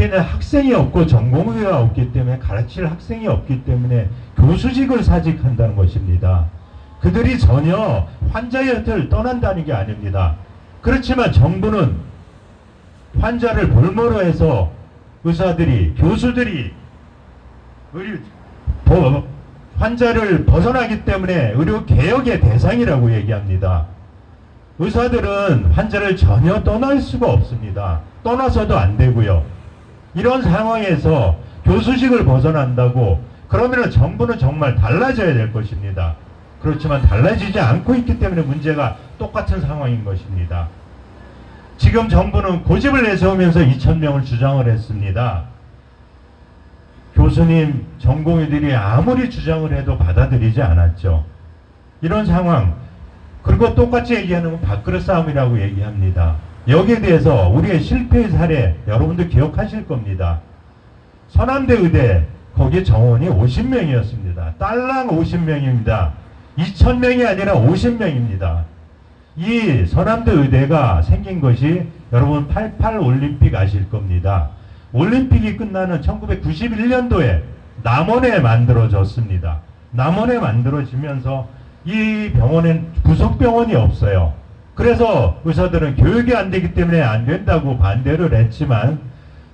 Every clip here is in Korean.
옆에는 학생이 없고 전공의가 없기 때문에 가르칠 학생이 없기 때문에 교수직을 사직한다는 것입니다. 그들이 전혀 환자의 곁을 떠난다는 게 아닙니다. 그렇지만 정부는 환자를 볼모로 해서 의사들이 교수들이 의료 보- 환자를 벗어나기 때문에 의료 개혁의 대상이라고 얘기합니다. 의사들은 환자를 전혀 떠날 수가 없습니다. 떠나서도 안 되고요. 이런 상황에서 교수직을 벗어난다고 그러면 정부는 정말 달라져야 될 것입니다. 그렇지만 달라지지 않고 있기 때문에 문제가 똑같은 상황인 것입니다. 지금 정부는 고집을 내세우면서 2,000명을 주장을 했습니다. 교수님, 전공의들이 아무리 주장을 해도 받아들이지 않았죠. 이런 상황, 그리고 똑같이 얘기하는 건 밥그릇 싸움이라고 얘기합니다. 여기에 대해서 우리의 실패의 사례 여러분들 기억하실 겁니다. 서남대 의대 거기 정원이 50명이었습니다. 딸랑 50명입니다. 2,000명이 아니라 50명입니다. 이 서남대 의대가 생긴 것이 여러분 88 올림픽 아실 겁니다. 올림픽이 끝나는 1991년도에 남원에 만들어졌습니다. 남원에 만들어지면서 이 병원엔 부속병원이 없어요. 그래서 의사들은 교육이 안 되기 때문에 안 된다고 반대를 했지만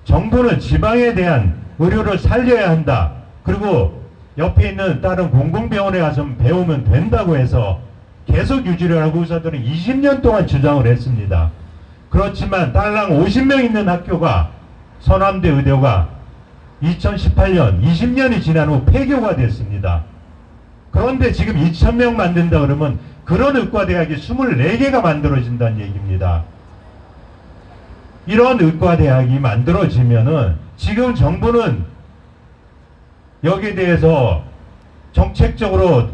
정부는 지방에 대한 의료를 살려야 한다. 그리고 옆에 있는 다른 공공병원에 가서 배우면 된다고 해서 계속 유지를 하고 의사들은 20년 동안 주장을 했습니다. 그렇지만 딸랑 50명 있는 학교가 서남대 의대가 2018년 20년이 지난 후 폐교가 됐습니다. 그런데 지금 2,000명 만든다 그러면 그런 의과대학이 24개가 만들어진다는 얘기입니다. 이런 의과대학이 만들어지면은 지금 정부는 여기에 대해서 정책적으로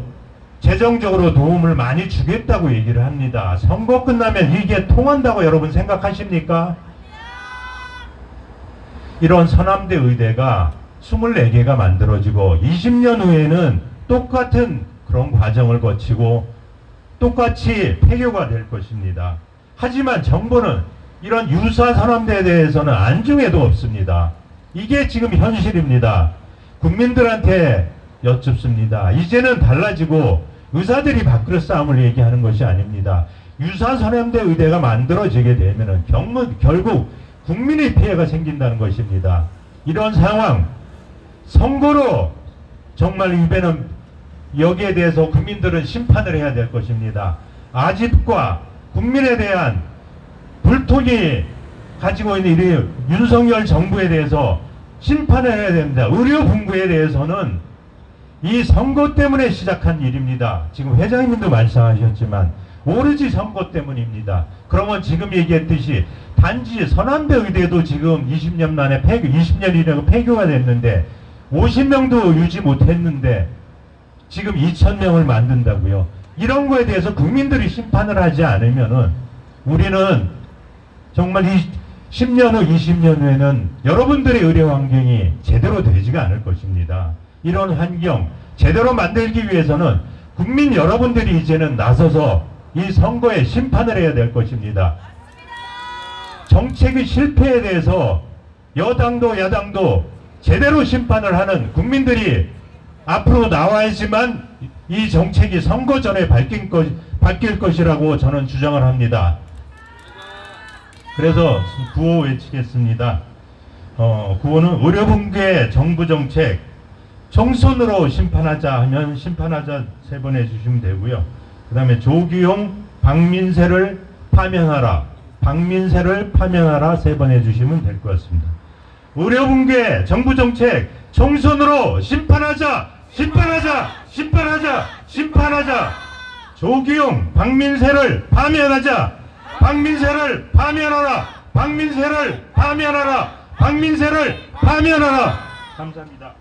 재정적으로 도움을 많이 주겠다고 얘기를 합니다. 선거 끝나면 이게 통한다고 여러분 생각하십니까? 이런 서남대 의대가 24개가 만들어지고 20년 후에는 똑같은 그런 과정을 거치고 똑같이 폐교가 될 것입니다. 하지만 정부는 이런 유사 산업대에 대해서는 안중에도 없습니다. 이게 지금 현실입니다. 국민들한테 여쭙습니다. 이제는 달라지고 의사들이 밥그릇 싸움을 얘기하는 것이 아닙니다. 유사 선염대 의대가 만들어지게 되면은 경무, 결국 국민의 피해가 생긴다는 것입니다. 이런 상황 선거로 정말 이번에는 여기에 대해서 국민들은 심판을 해야 될 것입니다. 아집과 국민에 대한 불통이 가지고 있는 이 윤석열 정부에 대해서 심판을 해야 됩니다. 의료 분부에 대해서는 이 선거 때문에 시작한 일입니다. 지금 회장님도 말씀하셨지만 오로지 선거 때문입니다. 그러면 지금 얘기했듯이 단지 서남대 의대도 지금 20년 만에 폐교, 20년이라고 폐교가 됐는데 50명도 유지 못했는데 지금 2,000명을 만든다고요. 이런 거에 대해서 국민들이 심판을 하지 않으면은 우리는 정말 이 10년 후, 20년 후에는 여러분들의 의료 환경이 제대로 되지가 않을 것입니다. 이런 환경 제대로 만들기 위해서는 국민 여러분들이 이제는 나서서 이 선거에 심판을 해야 될 것입니다. 정책의 실패에 대해서 여당도 야당도 제대로 심판을 하는 국민들이 앞으로 나와야지만 이 정책이 선거 전에 바뀔, 것, 바뀔 것이라고 저는 주장을 합니다. 그래서 구호 외치겠습니다. 어, 구호는 의료분계 정부 정책 정선으로 심판하자 하면 심판하자 세 번 해주시면 되고요. 그 다음에 조규용 박민세를 파면하라. 박민세를 파면하라 세 번 해주시면 될 것 같습니다. 의료분계 정부 정책 정선으로 심판하자 심판하자 심판하자 심판하자. 조기용 박민세를 파면하자. 박민세를 파면하라. 박민세를 파면하라. 박민세를 파면하라. 감사합니다.